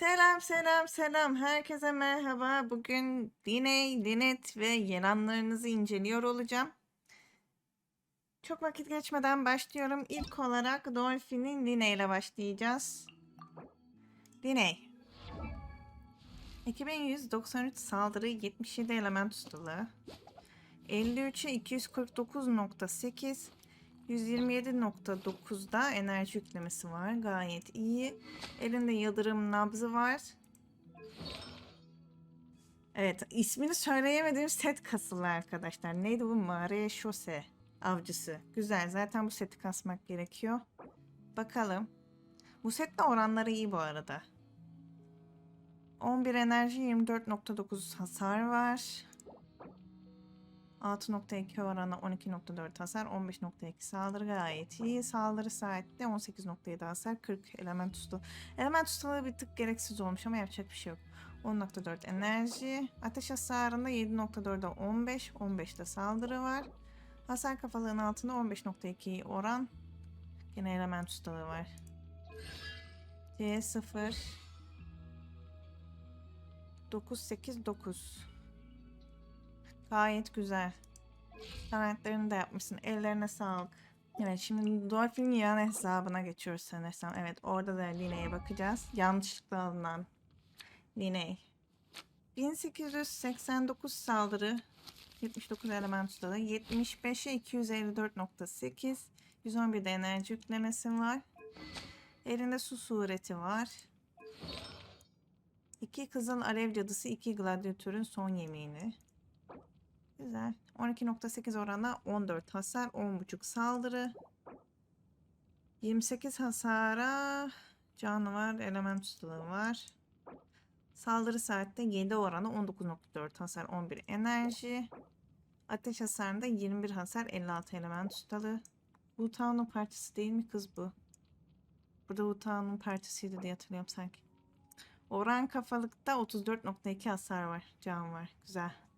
Selam selam selam herkese merhaba. Bugün Diney, Linet ve Yeranlarınızı inceliyor olacağım. Çok vakit geçmeden başlıyorum. İlk olarak Dolphin'in Liney ile başlayacağız. Liney. 2193 saldırı 77 element ustalığı. 53'e 249.8 127.9'da enerji yüklemesi var. Gayet iyi. Elinde yıldırım nabzı var. Evet, ismini söyleyemediğim set kasılı arkadaşlar. Neydi bu? Mare Şose avcısı. Güzel. Zaten bu seti kasmak gerekiyor. Bakalım. Bu setle oranları iyi bu arada. 11 enerji 24.9 hasar var. 6.2 oranla 12.4 hasar, 15.2 saldırı gayet iyi. Saldırı saatte 18.7 hasar, 40 element usta. Element ustalığı bir tık gereksiz olmuş ama yapacak bir şey yok. 10.4 enerji. Ateş hasarında 7.4'e 15, 15'te saldırı var. Hasar kafalığın altında 15.2 oran. Yine element ustalığı var. C0 9 8 9 Gayet güzel. Talentlerini de yapmışsın. Ellerine sağlık. Evet şimdi Dolphin yan hesabına geçiyoruz sanırsam. Evet orada da Line'ye bakacağız. Yanlışlıkla alınan Line. 1889 saldırı. 79 element ustalığı. 75'e 254.8. 111 de enerji yüklemesi var. Elinde su sureti var. İki kızıl alev cadısı, iki gladyatörün son yemeğini. Güzel. 12.8 oranla 14 hasar, 10.5 saldırı. 28 hasara canavar element ustalığı var. Saldırı saatte 7 oranı 19.4 hasar, 11 enerji. Ateş hasarında 21 hasar, 56 element ustalığı. Utah'ın parçası değil mi kız bu? Burada Utah'ın parçasıydı diye hatırlıyorum sanki. Oran kafalıkta 34.2 hasar var. Can var. Güzel.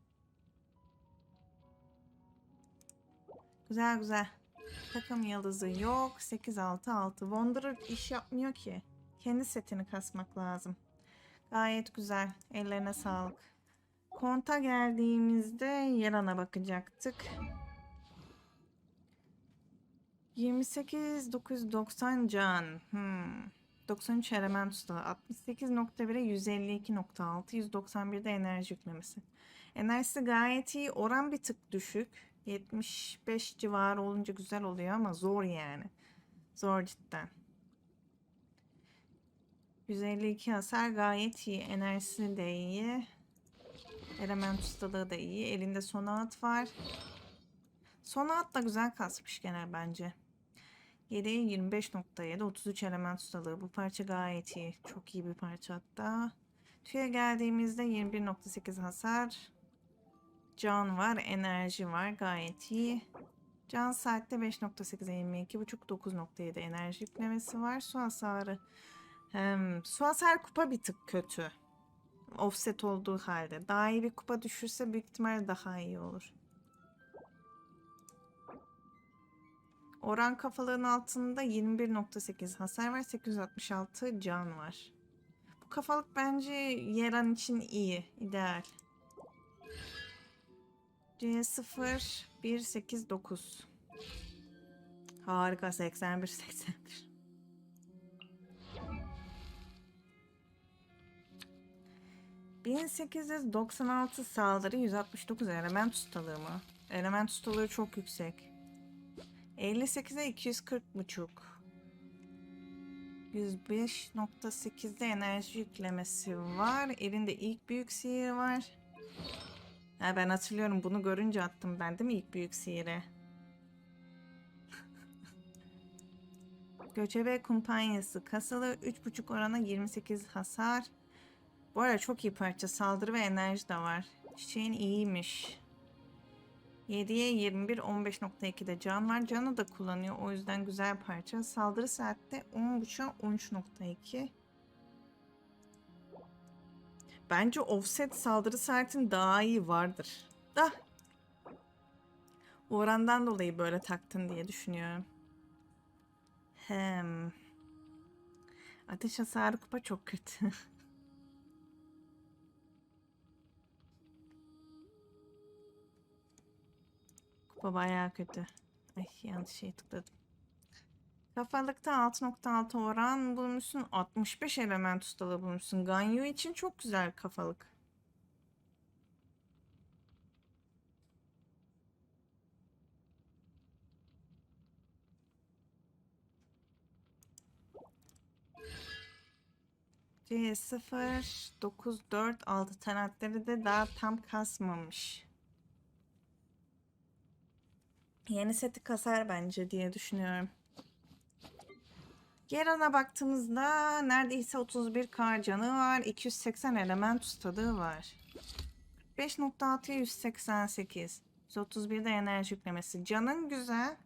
Güzel güzel. Takım yıldızı yok. 8-6-6. Wanderer iş yapmıyor ki. Kendi setini kasmak lazım. Gayet güzel. Ellerine sağlık. Konta geldiğimizde Yaran'a bakacaktık. 28 990 can. Hmm. 93 element ustalığı. 68.1'e 152.6. 191'de enerji yüklemesi. Enerjisi gayet iyi. Oran bir tık düşük. 75 civarı olunca güzel oluyor ama zor yani. Zor cidden. 152 hasar gayet iyi. Enerjisi de iyi. Element ustalığı da iyi. Elinde sonat var. Sonat da güzel kasmış gene bence. 7'ye 25.7 33 element ustalığı. Bu parça gayet iyi. Çok iyi bir parça hatta. Tüye geldiğimizde 21.8 hasar. Can var, enerji var. Gayet iyi. Can saatte 5.8'e 22.5 9.7 enerji yüklemesi var. Su hasarı. Hem, su hasarı kupa bir tık kötü. Offset olduğu halde. Daha iyi bir kupa düşürse büyük ihtimalle daha iyi olur. Oran kafalığın altında 21.8 hasar var. 866 can var. Bu kafalık bence Yeran için iyi. ideal. C0 189 Harika 81 81 1896 saldırı 169 element ustalığı mı? Element ustalığı çok yüksek. 58'e 240 buçuk. 105.8'de enerji yüklemesi var. Elinde ilk büyük sihir var. Ha, ben hatırlıyorum bunu görünce attım ben değil mi ilk büyük sihire? Göçebe kumpanyası kasalı 3.5 orana 28 hasar. Bu arada çok iyi parça. Saldırı ve enerji de var. Çiçeğin iyiymiş. 7'ye 21 15.2'de can var. Canı da kullanıyor. O yüzden güzel parça. Saldırı saatte 10.5'a 13.2. Bence offset saldırı saatin daha iyi vardır. Da. Orandan dolayı böyle taktın diye düşünüyorum. Hem. Ateş hasarı kupa çok kötü. kupa bayağı kötü. Ay yanlış şey tıkladım. Kafalıkta 6.6 oran bulmuşsun. 65 element ustalığı bulmuşsun. Ganyu için çok güzel kafalık. C0 9 4 6 taratları da daha tam kasmamış. Yeni seti kasar bence diye düşünüyorum. Geron'a baktığımızda neredeyse 31 k canı var. 280 element ustalığı var. 5.6'ya 188. 131 de enerji yüklemesi. Canın güzel.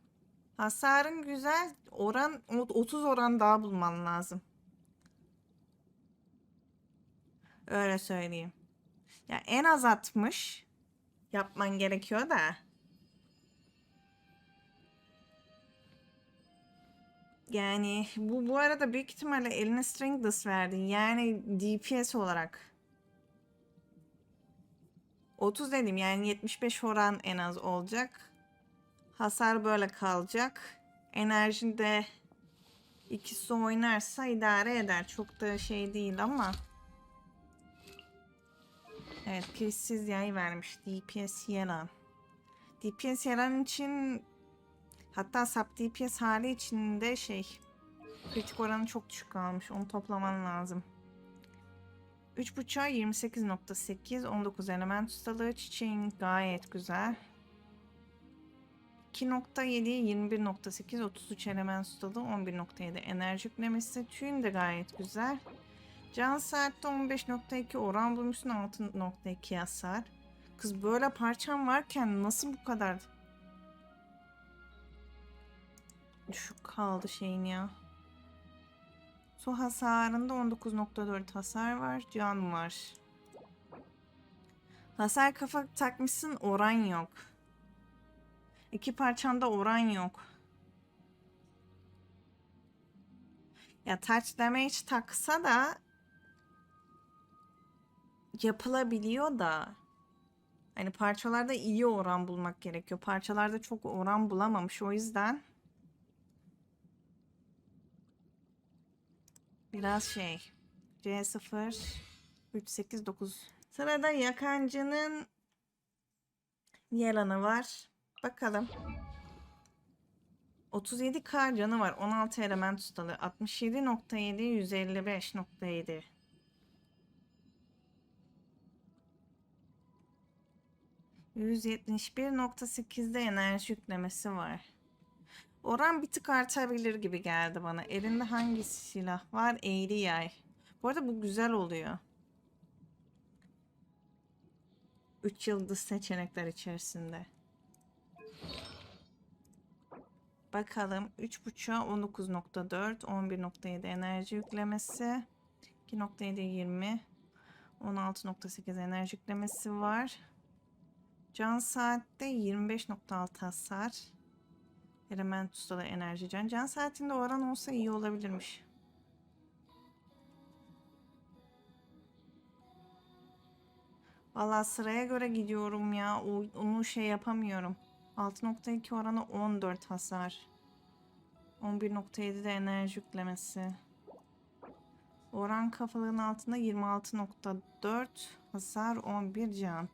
Hasarın güzel. Oran 30 oran daha bulman lazım. Öyle söyleyeyim. Ya en az 60 yapman gerekiyor da. Yani bu bu arada büyük ihtimalle eline Stringless verdi. Yani DPS olarak. 30 dedim yani 75 oran en az olacak. Hasar böyle kalacak. Enerjin de ikisi oynarsa idare eder. Çok da şey değil ama. Evet kilitsiz yay vermiş. DPS yaran. DPS yaran için hatta sub DPS hali içinde şey kritik oranı çok düşük kalmış. Onu toplaman lazım. 3.5'a 28.8 19 element ustalığı çiçeğin gayet güzel. 2.7'ye 21.8 33 element ustalığı 11.7 enerji yüklemesi tüyün de gayet güzel. Can saatte 15.2 oran bulmuşsun 6.2 hasar. Kız böyle parçam varken nasıl bu kadar düşük kaldı şeyin ya. Su hasarında 19.4 hasar var. Can var. Hasar kafa takmışsın oran yok. İki parçanda oran yok. Ya touch damage taksa da yapılabiliyor da hani parçalarda iyi oran bulmak gerekiyor. Parçalarda çok oran bulamamış o yüzden biraz şey C0 389 Sırada Yakancı'nın Yelan'ı var. Bakalım. 37k canı var. 16 element ustalığı. 67.7 155.7 171.8'de enerji yüklemesi var. Oran bir tık artabilir gibi geldi bana. Elinde hangi silah var? Eğri yay. Bu arada bu güzel oluyor. 3 yıldız seçenekler içerisinde. Bakalım 3.5'a 19.4 11.7 enerji yüklemesi 2.7 20 16.8 enerji yüklemesi var. Can saatte 25.6 hasar. Element ustalı enerji can. Can saatinde oran olsa iyi olabilirmiş. Valla sıraya göre gidiyorum ya. Onu şey yapamıyorum. 6.2 oranı 14 hasar. 11.7 de enerji yüklemesi. Oran kafalığın altında 26.4 hasar 11 can.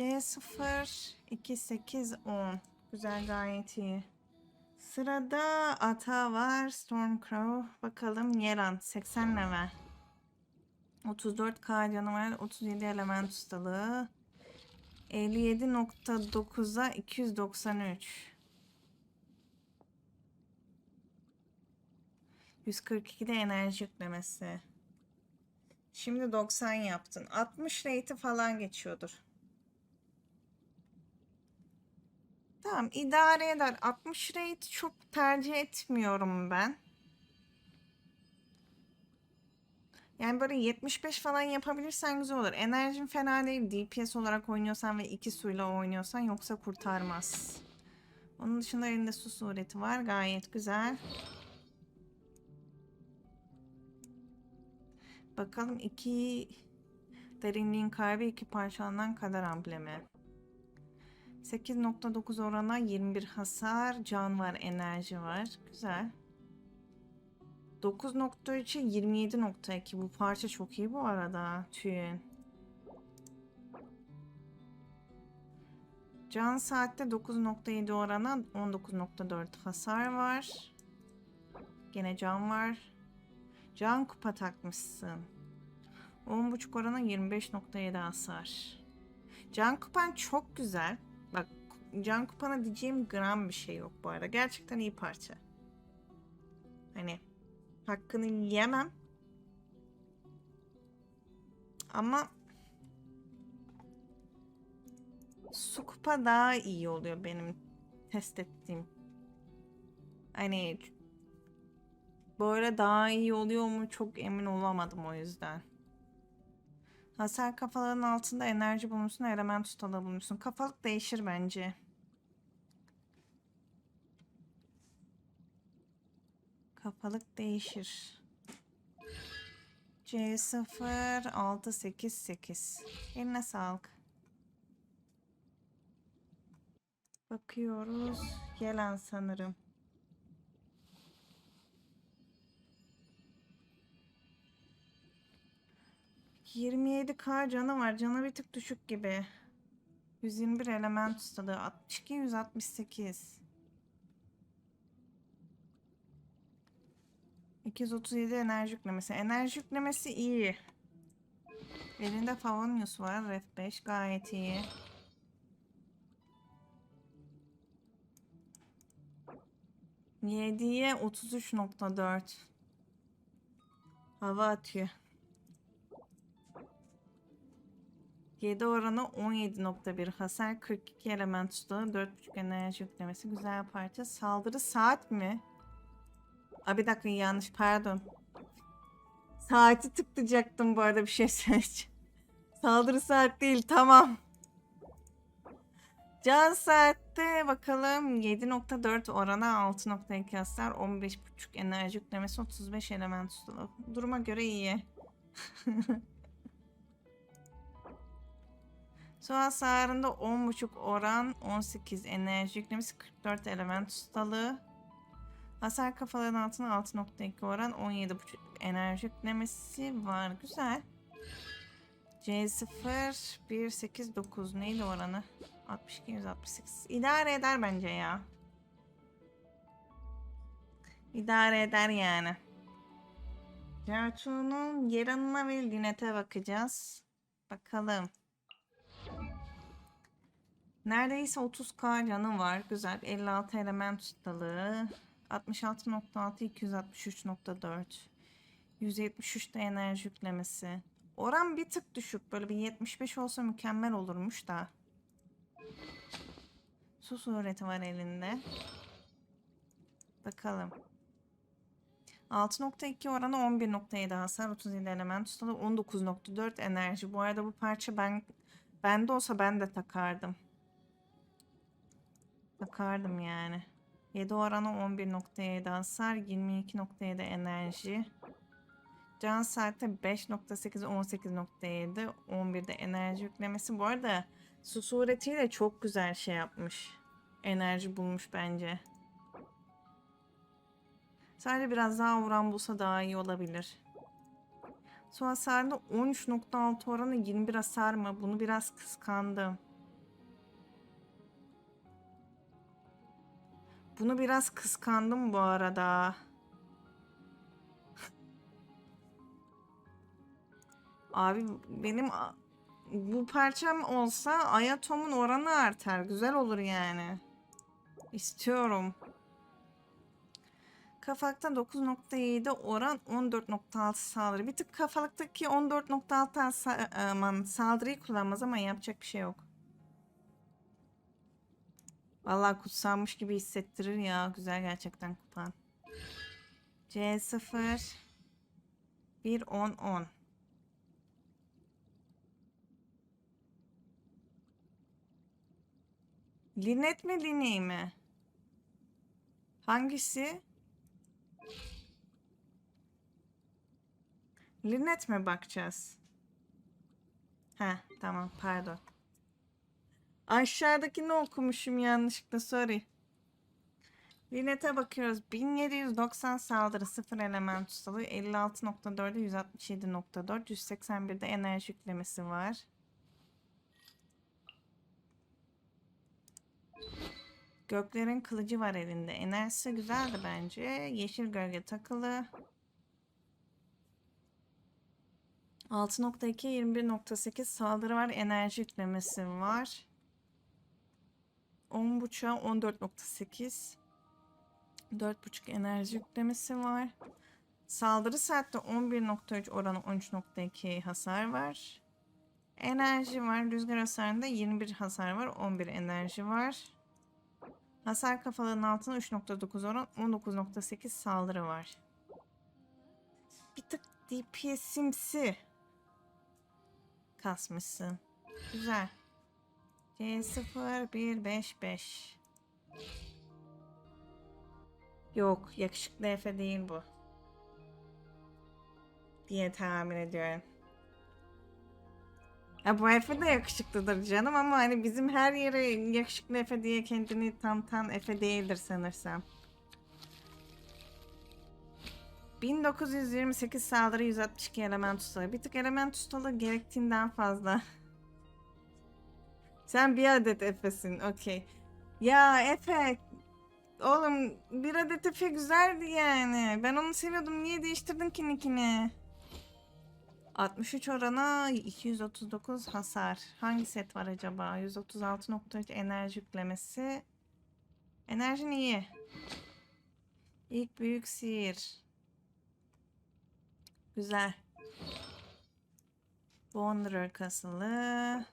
C0 2 8 10 Güzel gayet iyi. Sırada ata var. Stormcrow. Bakalım Yeran 80 level. 34k canı var. 37 element ustalığı. 57.9'a 293. 142'de enerji yüklemesi. Şimdi 90 yaptın. 60 rate'i falan geçiyordur. Tamam idare eder. 60 rate çok tercih etmiyorum ben. Yani böyle 75 falan yapabilirsen güzel olur. Enerjin fena değil. DPS olarak oynuyorsan ve iki suyla oynuyorsan yoksa kurtarmaz. Onun dışında elinde su sureti var. Gayet güzel. Bakalım iki derinliğin kaybı iki parçalanan kadar amblemi. 8.9 orana 21 hasar, can var, enerji var. Güzel. 9.3'e 27.2 bu parça çok iyi bu arada tüyün. Can saatte 9.7 orana 19.4 hasar var. Gene can var. Can kupa takmışsın. 10.5 orana 25.7 hasar. Can kupan çok güzel. Can kupana diyeceğim gram bir şey yok bu arada. Gerçekten iyi parça. Hani hakkını yemem. Ama su kupa daha iyi oluyor benim test ettiğim. Hani böyle daha iyi oluyor mu çok emin olamadım o yüzden. Hasar kafaların altında enerji bulmuşsun, element ustalığı bulmuşsun. Kafalık değişir bence. Kafalık değişir. C0 6 8 8. Eline sağlık. Bakıyoruz. Gelen sanırım. Yirmi yedi K canı var. Canı bir tık düşük gibi. 121 element ustalığı. 62 168. 237 enerji yüklemesi. Enerji yüklemesi iyi. Elinde Favonius var. Ref 5 gayet iyi. Yediye 33.4 Hava atıyor. 7 oranı 17.1 hasar 42 element ustağı 4.5 enerji yüklemesi güzel parça. Saldırı saat mi? Aa, bir dakika yanlış pardon. Saati tıklayacaktım bu arada bir şey söyleyeceğim. Saldırı saat değil tamam. Can saatte bakalım 7.4 orana 6.2 hasar 15.5 enerji yüklemesi 35 element ustalığı. Duruma göre iyi. Su hasarında 10.5 oran 18 enerji yüklemesi 44 element ustalığı. Hasar kafaların altına 6.2 oran 17.5 enerji yüklemesi var. Güzel. C0 189 neydi oranı? 62 168. İdare eder bence ya. İdare eder yani. Certuğ'un Yeran'ına ve Linet'e bakacağız. Bakalım. Neredeyse 30k canı var. Güzel. 56 element ustalığı. 66.6 263.4 173 de enerji yüklemesi. Oran bir tık düşük. Böyle bir 75 olsa mükemmel olurmuş da. Su sureti var elinde. Bakalım. 6.2 oranı 11.7 hasar 37 element ustalığı 19.4 enerji. Bu arada bu parça ben bende olsa ben de takardım. Takardım yani. 7 oranı 11.7 hasar 22.7 enerji. Can saatte 5.8 18.7 11'de enerji yüklemesi. Bu arada su suretiyle çok güzel şey yapmış. Enerji bulmuş bence. Sadece biraz daha oran bulsa daha iyi olabilir. Su hasarında 13.6 oranı 21 hasar mı? Bunu biraz kıskandım. Bunu biraz kıskandım bu arada. Abi benim bu parçam olsa Ayatom'un oranı artar. Güzel olur yani. İstiyorum. Kafakta 9.7 oran 14.6 saldırı. Bir tık kafalıktaki 14.6 sa- aman, saldırıyı kullanmaz ama yapacak bir şey yok. Vallahi kutsanmış gibi hissettirir ya. Güzel gerçekten kupan. C0 1 10 10 Linet mi Liney mi? Hangisi? Linet mi bakacağız? Ha tamam pardon. Aşağıdakini okumuşum yanlışlıkla sorry. Linet'e bakıyoruz. 1790 saldırı 0 element ustalığı 56.4'e 167.4 181'de enerji yüklemesi var. Göklerin kılıcı var elinde. Enerjisi güzeldi bence. Yeşil gölge takılı. 6.2 21.8 saldırı var. Enerji yüklemesi var. 10.5'a 14.8 4.5 enerji yüklemesi var. Saldırı saatte 11.3 oranı 13.2 hasar var. Enerji var. Rüzgar hasarında 21 hasar var. 11 enerji var. Hasar kafalığının altına 3.9 oran 19.8 saldırı var. Bir tık DPS'imsi kasmışsın. Güzel. C0155 Yok yakışıklı Efe değil bu. Diye tahmin ediyorum. Ya bu Efe de yakışıklıdır canım ama hani bizim her yere yakışıklı Efe diye kendini tanıtan Efe değildir sanırsam. 1928 saldırı 162 element ustalığı. Bir tık element ustalığı gerektiğinden fazla. Sen bir adet Efe'sin. Okey. Ya Efe. Oğlum bir adet Efe güzeldi yani. Ben onu seviyordum. Niye değiştirdin ki nickini? 63 orana 239 hasar. Hangi set var acaba? 136.3 enerji yüklemesi. Enerjin iyi. İlk büyük sihir. Güzel. Wanderer kasılı.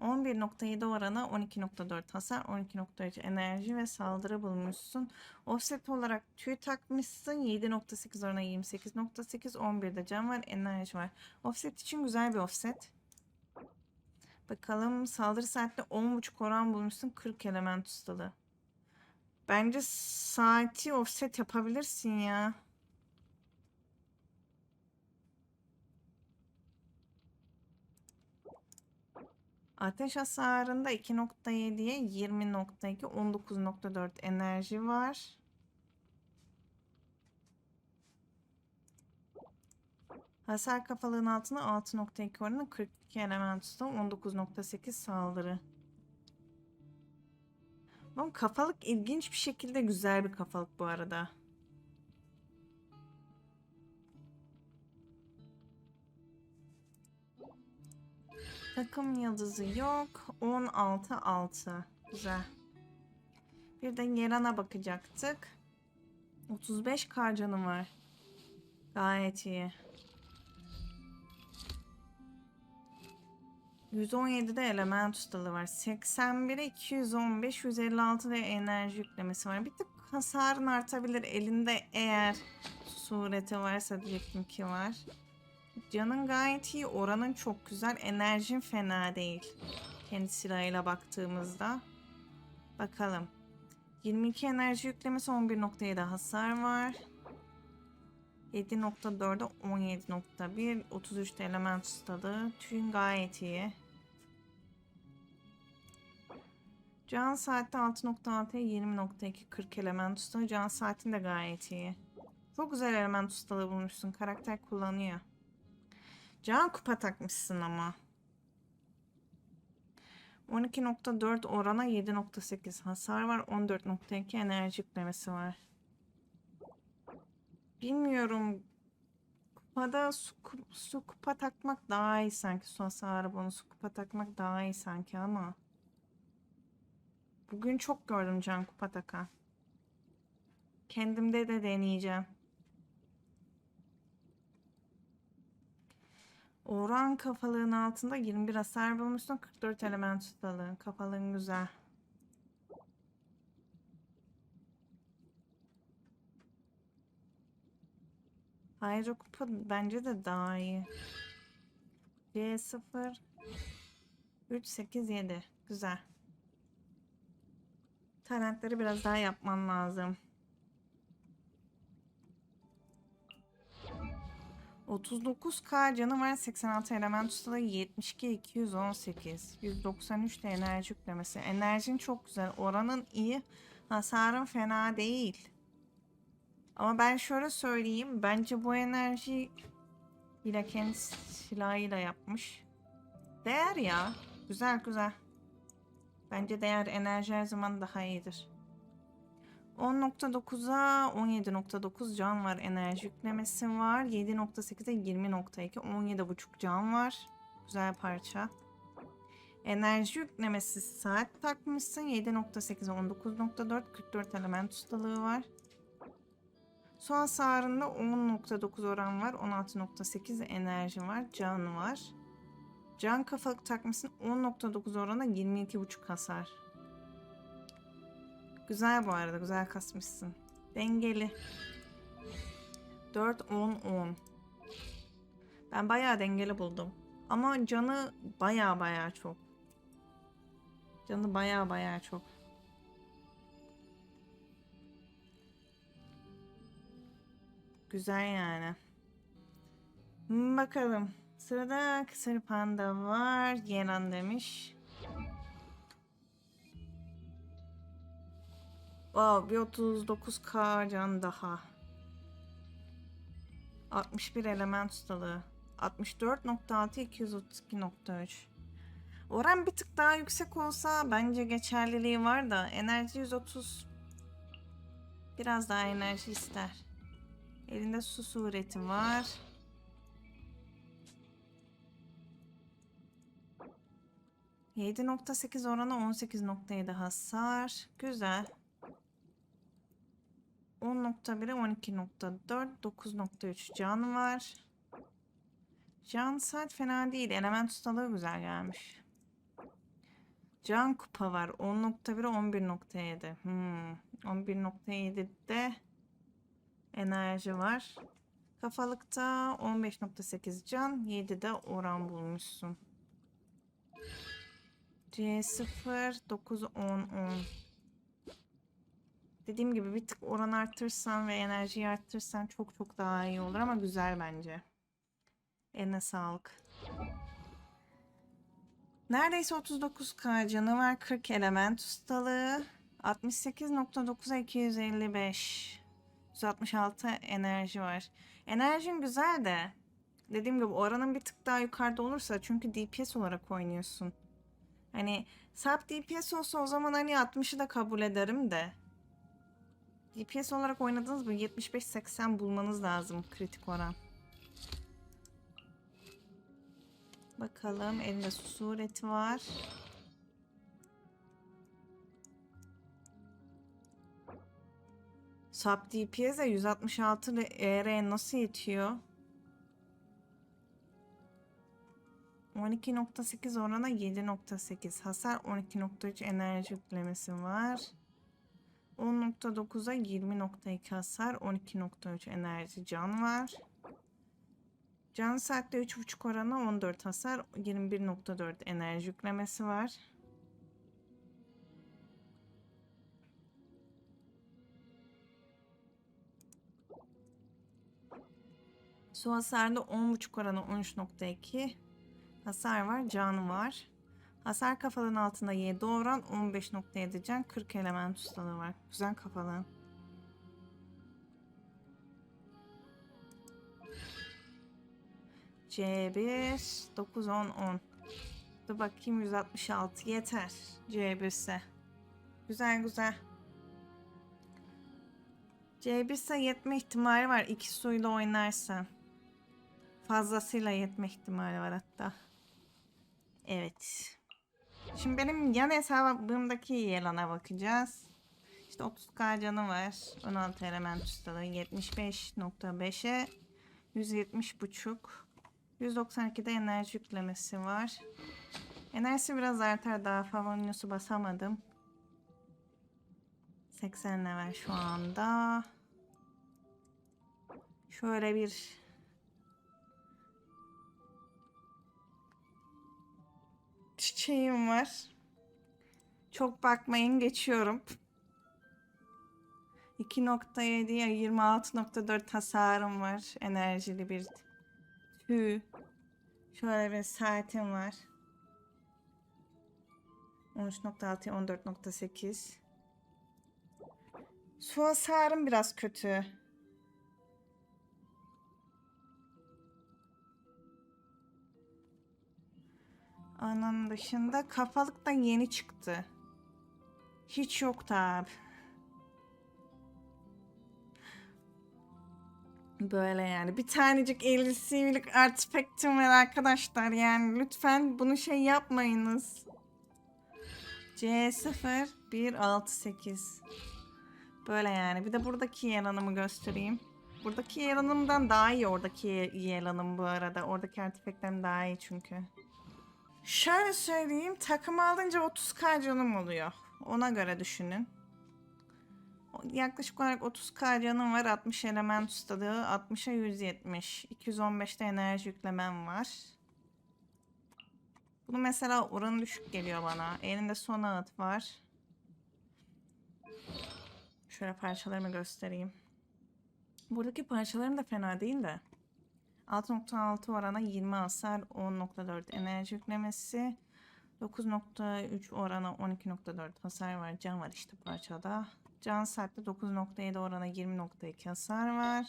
11.7 orana 12.4 hasar, 12.3 enerji ve saldırı bulmuşsun. Offset olarak tüy takmışsın. 7.8 orana 28.8, 11'de can var, enerji var. Offset için güzel bir offset. Bakalım saldırı saatte 10.5 oran bulmuşsun. 40 element ustalığı. Bence saati offset yapabilirsin ya. Ateş hasarında 2.7'ye 20.2 19.4 enerji var. Hasar kafalığın altına 6.2 oranı 42 element usta 19.8 saldırı. Ama kafalık ilginç bir şekilde güzel bir kafalık bu arada. Takım yıldızı yok. 16 6. Güzel. Bir de Yeran'a bakacaktık. 35 kar canı var. Gayet iyi. 117'de element ustalığı var. 81'e 215, 156 de enerji yüklemesi var. Bir tık hasarın artabilir elinde eğer sureti varsa diyecektim ki var. Canın gayet iyi. Oranın çok güzel. Enerjin fena değil. Kendi silahıyla baktığımızda. Bakalım. 22 enerji yüklemesi 11.7 hasar var. 7.4'e 17.1 33'te element ustalığı. Tüm gayet iyi. Can saatte 6.6'ya 20.2 40 element ustalığı. Can saatin de gayet iyi. Çok güzel element ustalığı bulmuşsun. Karakter kullanıyor. Can kupa takmışsın ama. 12.4 orana 7.8 hasar var. 14.2 enerji yüklemesi var. Bilmiyorum. Kupada su, su kupa takmak daha iyi sanki. Su hasarı bonusu kupa takmak daha iyi sanki ama. Bugün çok gördüm can kupa takan. Kendimde de deneyeceğim. Oran kafalığın altında 21 hasar bulmuşsun. 44 element tutalığın. Kafalığın güzel. Hydro kupa bence de daha iyi. C0 3 8 7 güzel. Talentleri biraz daha yapman lazım. 39k canı var. 86 element ustalığı 72 218. 193 de enerji yüklemesi. Enerjin çok güzel. Oranın iyi. Hasarın fena değil. Ama ben şöyle söyleyeyim. Bence bu enerji yine kendi silahıyla yapmış. Değer ya. Güzel güzel. Bence değer enerji her zaman daha iyidir. 10.9'a 17.9 can var. Enerji yüklemesi var. 7.8'e 20.2 17.5 can var. Güzel parça. Enerji yüklemesi saat takmışsın. 7.8'e 19.4 44 element ustalığı var. Son hasarında 10.9 oran var. 16.8 enerji var. Can var. Can kafalık takmışsın 10.9 orana 22.5 hasar. Güzel bu arada güzel kasmışsın. Dengeli. 4 10 10. Ben bayağı dengeli buldum. Ama canı bayağı bayağı çok. Canı bayağı bayağı çok. Güzel yani. Bakalım. Sırada kısır panda var. Yenan demiş. Wow, bir 39k can daha. 61 element ustalığı. 64.6 232.3. Oran bir tık daha yüksek olsa bence geçerliliği var da enerji 130 biraz daha enerji ister. Elinde su sureti var. %7.8 oranı 18.7 hasar. Güzel. 10.1'e 12.4 9.3 can var. Can saat fena değil. Element ustalığı güzel gelmiş. Can kupa var. 10.1'e 11.7. Hmm. 11.7'de enerji var. Kafalıkta 15.8 can. 7'de oran bulmuşsun. C0 9 10 10. Dediğim gibi bir tık oran arttırsan ve enerjiyi arttırsan çok çok daha iyi olur ama güzel bence. Eline sağlık. Neredeyse 39k canı var. 40 element ustalığı. 68.9'a 255. 166 enerji var. Enerjin güzel de. Dediğim gibi oranın bir tık daha yukarıda olursa çünkü DPS olarak oynuyorsun. Hani sap DPS olsa o zaman hani 60'ı da kabul ederim de. DPS olarak oynadınız mı 75-80 bulmanız lazım kritik oran. Bakalım elinde su sureti var. Sub DPS'e 166 ER nasıl yetiyor? 12.8 orana 7.8 hasar 12.3 enerji yüklemesi var. 10.9'a 20.2 hasar 12.3 enerji can var. Can saatte 3.5 orana 14 hasar 21.4 enerji yüklemesi var. Su hasarda 10.5 oranı 13.2 hasar var, can var. Hasar kafalığın altında 7 oran 15.7 can 40 element ustalığı var. Güzel kafalı. C1 9 10 10. Dur bakayım 166 yeter. C1 ise. Güzel güzel. C1 ise yetme ihtimali var. iki suyla oynarsan. Fazlasıyla yetme ihtimali var hatta. Evet. Şimdi benim yan hesabımdaki Yelan'a bakacağız. İşte 30k canı var. 16 element ustalığı 75.5'e 170.5 192'de enerji yüklemesi var. Enerjisi biraz artar daha Favonius'u basamadım. 80 level şu anda. Şöyle bir çiçeğim var. Çok bakmayın geçiyorum. 2.7'ye 26.4 hasarım var. Enerjili bir tüy. Şöyle bir saatim var. 13.6'ya 14.8. Su hasarım biraz kötü. Onun dışında kafalık da yeni çıktı. Hiç yoktu abi. Böyle yani. Bir tanecik 50 CV'lik artifact'im var arkadaşlar. Yani lütfen bunu şey yapmayınız. C0 168. Böyle yani. Bir de buradaki yalanımı göstereyim. Buradaki yalanımdan daha iyi oradaki yalanım bu arada. Oradaki artifactlerim daha iyi çünkü. Şöyle söyleyeyim. Takım alınca 30k canım oluyor. Ona göre düşünün. Yaklaşık olarak 30k canım var. 60 element ustalığı. 60'a 170. 215'te enerji yüklemem var. Bunu mesela oranı düşük geliyor bana. Elinde son ağıt var. Şöyle parçalarımı göstereyim. Buradaki parçalarım da fena değil de. 6.6 orana 20 hasar, 10.4 enerji yüklemesi, 9.3 orana 12.4 hasar var. Can var işte parçada. Can saatte 9.7 orana 20.2 hasar var.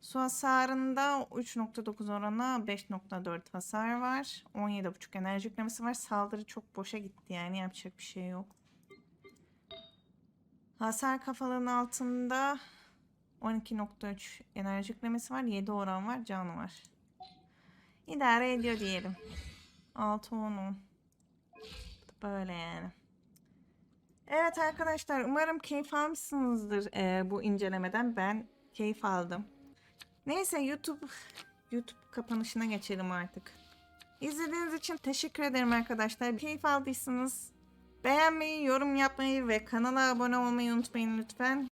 Su hasarında 3.9 orana 5.4 hasar var. 17.5 enerji yüklemesi var. Saldırı çok boşa gitti yani yapacak bir şey yok. Hasar kafalığın altında 12.3 enerji yüklemesi var. 7 oran var. Can var. İdare ediyor diyelim. 6 10 10. Böyle yani. Evet arkadaşlar umarım keyif almışsınızdır eee, bu incelemeden. Ben keyif aldım. Neyse YouTube YouTube kapanışına geçelim artık. İzlediğiniz için teşekkür ederim arkadaşlar. Keyif aldıysanız beğenmeyi, yorum yapmayı ve kanala abone olmayı unutmayın lütfen.